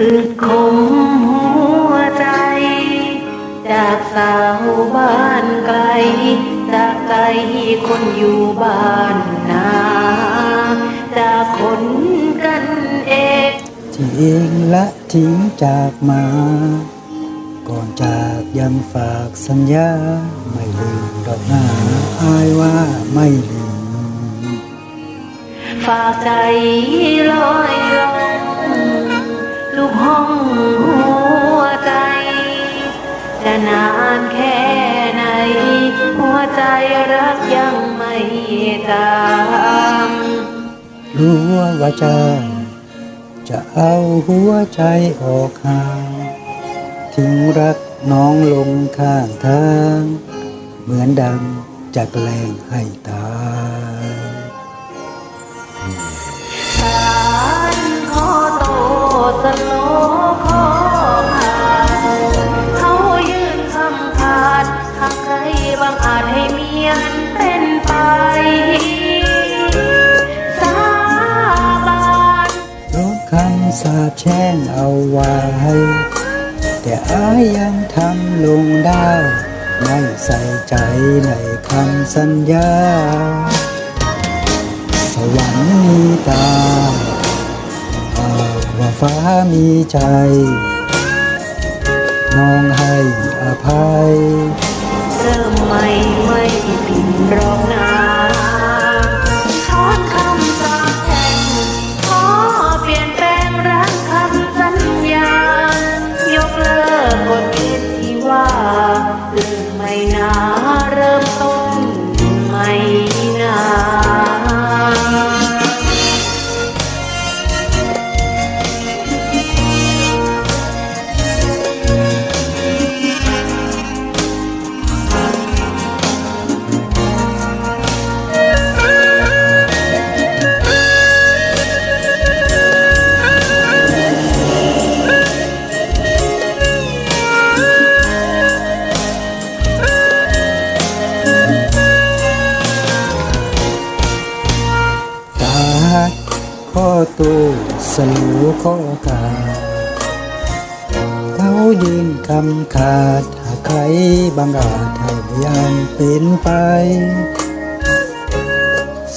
คือคมหัวใจ จากสาวบ้านไกล จากไกลคนอยู่บ้านนา จากคนกันเองที่เองละทิ้งจากมา ก่อนจากยังฝากสัญญา ไม่ลืมดอกหน้าอายว่าไม่ลืม ฝากใจลอยลอย ลูกห้องหัวใจ จะนานแค่ไหน หัวใจรักยังไม่จางรู้ว่าจ้าจะเอาหัวใจออกห่างทิ้งรักน้องลงข้างทาง เหมือนดังจะแกล้งให้ตายาแช่งเอาไว้ แต่อายยังทำลงได้ ไม่ใส่ใจในคำสัญญา สวรรค์มีตาหากว่าฟ้ามีใจ น้องให้อภัย ลืมไม่นาน สลูข้อกาเขายืนคำขาดหากใครบังอาจให้ยังเป็นไป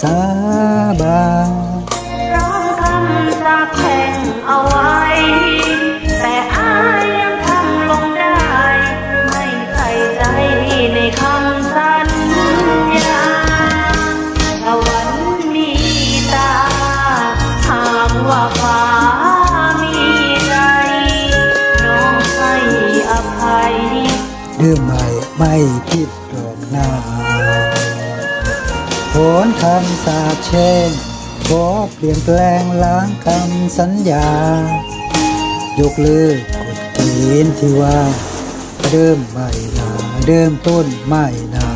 สาบาน ใหม่ไม่ผิดหรอกนาโหนคำสาปแช่งขอเปลี่ยนแปลงล้างคำสัญญา ยกเลิกกฎเกณฑ์ที่ว่า เริ่มใหม่นาเริ่มต้นใหม่นา